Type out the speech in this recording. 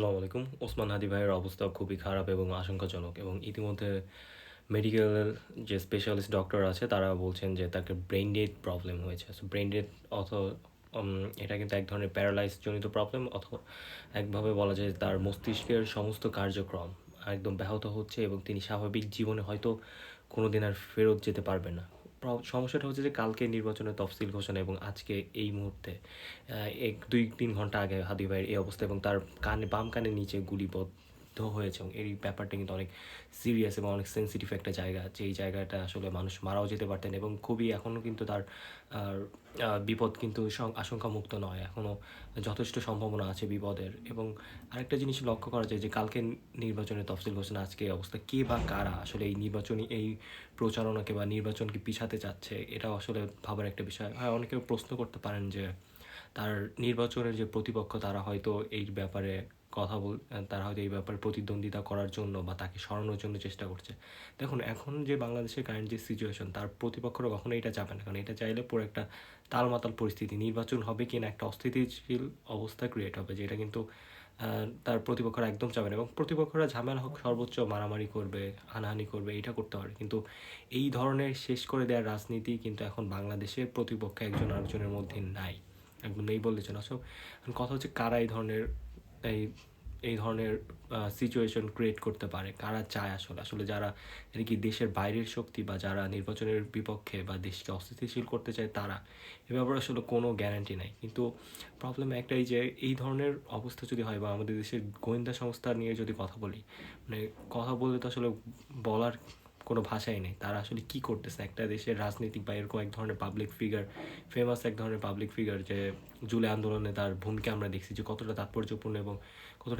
আসসালামু আলাইকুম। ওসমান হাদি ভাইয়ের অবস্থা খুবই খারাপ এবং আশঙ্কাজনক এবং ইতিমধ্যে মেডিকেল যে স্পেশালিস্ট ডক্টর আছে, তারা বলছেন যে তাকে ব্রেন ডেড প্রবলেম হয়েছে। সো ব্রেন ডেড অথ এটা কিন্তু এক ধরনের প্যারালাইজ জনিত প্রবলেম অথবা একভাবে বলা যায় তার মস্তিষ্কের সমস্ত কার্যক্রম একদম ব্যাহত হচ্ছে এবং তিনি স্বাভাবিক জীবনে হয়তো কোনো দিন আর ফেরত যেতে পারবেন না। সমস্যাটা হচ্ছে যে কালকে নির্বাচনের তফসিল ঘোষণা এবং আজকে এই মুহূর্তে এক, দুই, তিন ঘণ্টা আগে হাদি ভাইয়ের এই অবস্থা এবং তার কানে, বাম কানে নিচে গুলিবদ্ধ হয়েছে এবং এই ব্যাপারটা কিন্তু অনেক সিরিয়াস এবং অনেক সেন্সিটিভ একটা জায়গা যে এই জায়গাটা আসলে মানুষ মারাও যেতে পারতেন এবং খুবই এখনও কিন্তু তার বিপদ কিন্তু আশঙ্কামুক্ত নয়। এখনও যথেষ্ট সম্ভাবনা আছে বিপদের এবং আরেকটা জিনিস লক্ষ্য করা যায় যে কালকে নির্বাচনের তফসিল ঘোষণা, আজকে অবস্থা কে বা কারা আসলে এই নির্বাচনী, এই প্রচারণাকে বা নির্বাচনকে পিছাতে চাচ্ছে, এটাও আসলে ভাবার একটা বিষয়। হ্যাঁ অনেকে প্রশ্ন করতে পারেন যে তার নির্বাচনের যে প্রতিপক্ষ তারা হয়তো এই ব্যাপারে কথা বল তারা হয়তো এই ব্যাপারে প্রতিদ্বন্দ্বিতা করার জন্য বা তাকে সরানোর জন্য চেষ্টা করছে। দেখুন, এখন যে বাংলাদেশের কারেন্ট যে সিচুয়েশন তার প্রতিপক্ষরা কখনো এটা চাবে না। কারণ এটা চাইলে পুরো একটা তালমাতাল পরিস্থিতি, নির্বাচন হবে কি না একটা অস্থিতিশীল অবস্থা ক্রিয়েট হবে, যেটা কিন্তু তার প্রতিপক্ষরা একদম চাবে না। এবং প্রতিপক্ষরা ঝামেলা হোক, সর্বোচ্চ মারামারি করবে, হানাহানি করবে, এটা করতে পারে। কিন্তু এই ধরনের শেষ করে দেওয়ার রাজনীতি কিন্তু এখন বাংলাদেশের প্রতিপক্ষ একজন আরেকজনের মধ্যে নাই। একদম নেই বলতে চান আসলে কথা হচ্ছে কারা এই ধরনের এই এই ধরনের সিচুয়েশন ক্রিয়েট করতে পারে, কারা চায় আসলে? আসলে যারা এটা কি দেশের বাইরের শক্তি বা যারা নির্বাচনের বিপক্ষে বা দেশকে অস্থিতিশীল করতে চায় তারা? এ ব্যাপারে আসলে কোনো গ্যারান্টি নাই। কিন্তু প্রবলেম একটাই যে, এই ধরনের অবস্থা যদি হয় বা আমাদের দেশের গোয়েন্দা সংস্থা নিয়ে যদি কথা বলি মানে কথা বললে তো আসলে বলার কোনো ভাষাই নেই। তারা আসলে কি করতেছে? একটা দেশের রাজনীতিক বা এরকম এক ধরনের পাবলিক ফিগার ফেমাস এক ধরনের পাবলিক ফিগার যে জুলাই আন্দোলনে তার ভূমিকা আমরা দেখছি যে কতটা তাৎপর্যপূর্ণ এবং কতটা